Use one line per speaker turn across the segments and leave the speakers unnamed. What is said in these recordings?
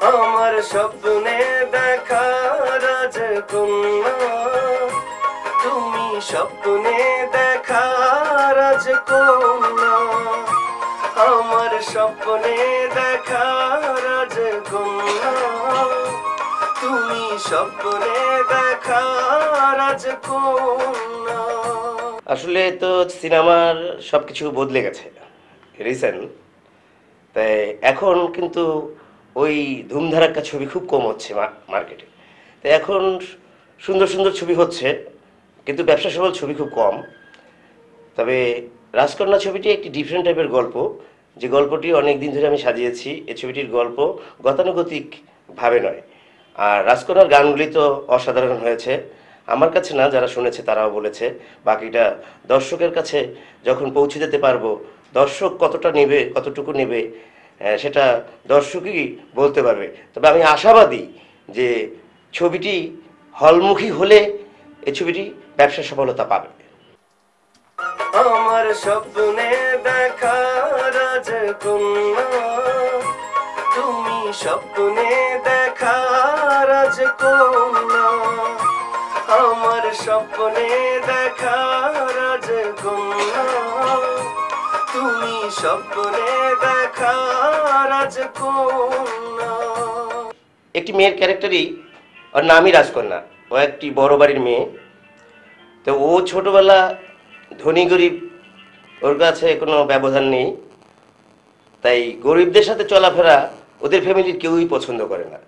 আমার স্বপ্নে দেখা রাজকন্যা তুমি স্বপ্নে দেখা রাজকন্যা আমার স্বপ্নে দেখা রাজকন্যা তুমি স্বপ্নে দেখা রাজকন্যা
আসলে তো সিনেমার সব কিছু বদলে গেছে রিসেন্ট তাই এখন কিন্তু ওই ধুমধারাক্কা ছবি খুব কম হচ্ছে মার্কেটে তাই এখন সুন্দর সুন্দর ছবি হচ্ছে, কিন্তু ব্যবসা সফল ছবি খুব কম। তবে রাজকন্যা ছবিটি একটি ডিফারেন্ট টাইপের গল্প, যে গল্পটি অনেক দিন ধরে আমি সাজিয়েছি। এই ছবিটির গল্প গতানুগতিক ভাবে নয়। আর রাজকন্যার গানগুলি তো অসাধারণ হয়েছে। আমার কাছে না, যারা শুনেছে তারাও বলেছে, বাকিটা দর্শকের কাছে যখন পৌঁছে যেতে পারব, দর্শক কতটা নেবে, কতটুকু নেবে সেটা দর্শকই বলতে পারবে। তবে আমি আশাবাদী যে ছবিটি হলমুখী হলে এই ছবিটি ব্যবসা সফলতা পাবে।
আমার স্বপ্নে দেখা রাজকন্যা তুমি স্বপ্নে দেখা রাজকন্যা আমার স্বপ্নে দেখা রাজকন্যা তুমি স্বপ্নে দেখা রাজকন্যা
একটি মেয়ের ক্যারেক্টারই ওর নামই রাজকন্যা। ও একটি বড় বাড়ির মেয়ে। তো ও ছোটবেলা ধনী গরিব, ওর কাছে কোনো ব্যবধান নেই। তাই গরিবদের সাথে চলাফেরা ওদের ফ্যামিলির কেউই পছন্দ করে না।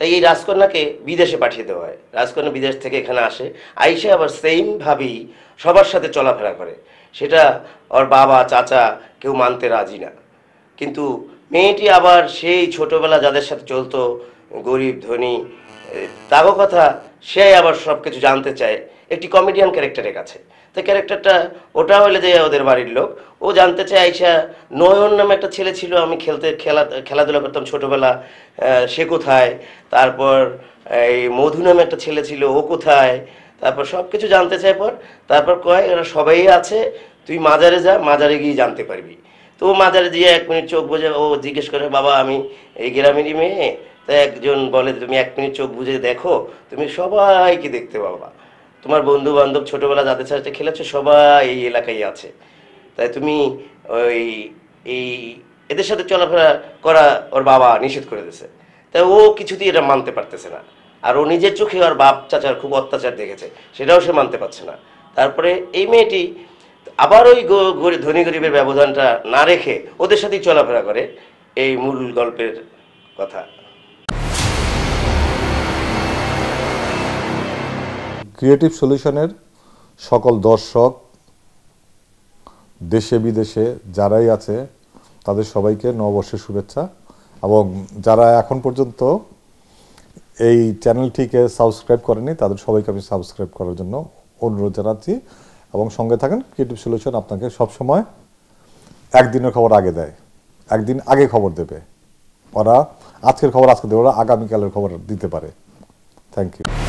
তাই এই রাজকন্যাকে বিদেশে পাঠিয়ে দেওয়া হয়। রাজকন্যা বিদেশ থেকে এখানে আসে। আইসে আবার সেমভাবেই সবার সাথে চলাফেরা করে। সেটা ওর বাবা, চাচা কেউ মানতে রাজি না। কিন্তু মেয়েটি আবার সেই ছোটবেলা যাদের সাথে চলতো, গরিব, ধনী তাগো কথা সে আবার সব কিছু জানতে চায়। একটি কমেডিয়ান ক্যারেক্টারের কাছে। তো ক্যারেক্টারটা ওটা হলে যে ওদের বাড়ির লোক, ও জানতে চায় আইসা নয়ন নামে একটা ছেলে ছিল, আমি খেলতে, খেলা, খেলাধুলা করতাম ছোটবেলা সে কোথায়? তারপর, এই মধু নামে একটা ছেলে ছিল, ও কোথায়? তারপর সব কিছু জানতে চায় পর, তারপর কয়, এরা সবাই আছে, তুই মাজারে যা, মাজারে গিয়ে জানতে পারবি। তো ও মাজারে দিয়ে এক মিনিট চোখ বুঝে ও জিজ্ঞেস করে, বাবা, আমি এই গ্রামেরই মেয়ে? তা একজন বলে, তুমি এক মিনিট চোখ বুঝে দেখো, তুমি সবাইকে দেখতে পাবা। তোমার বন্ধু বান্ধব ছোটবেলা যাদের সাথে খেলেছো, সবাই এই এলাকায় আছে। তাই তুমি ওই এই এদের সাথে চলাফেরা করা ওর বাবা নিষেধ করে দিয়েছে। তাই ও কিছুতেই এটা মানতে পারতেছে না। আর ও নিজের চোখে ওর বাপ চাচার খুব অত্যাচার দেখেছে, সেটাও সে মানতে পারছে না। তারপরে এই মেয়েটি আবার ওই ধনী গরিবের ব্যবধানটা না রেখে ওদের সাথেই চলাফেরা করে। এই মূল গল্পের কথা।
ক্রিয়েটিভ সলিউশনের সকল দর্শক, দেশে, বিদেশে যারাই আছে, তাদের সবাইকে নববর্ষের শুভেচ্ছা এবং যারা এখন পর্যন্ত এই চ্যানেলটিকে সাবস্ক্রাইব করেনি তাদের সবাইকে আমি সাবস্ক্রাইব করার জন্য অনুরোধ জানাচ্ছি এবং সঙ্গে থাকেন ক্রিয়েটিভ সলিউশন আপনাকে সবসময় একদিনের খবর আগে দেয়, একদিন আগে খবর দেবে। ওরা আজকের খবর আজকে দেবে, ওরা আগামীকালের খবর দিতে পারে। Thank you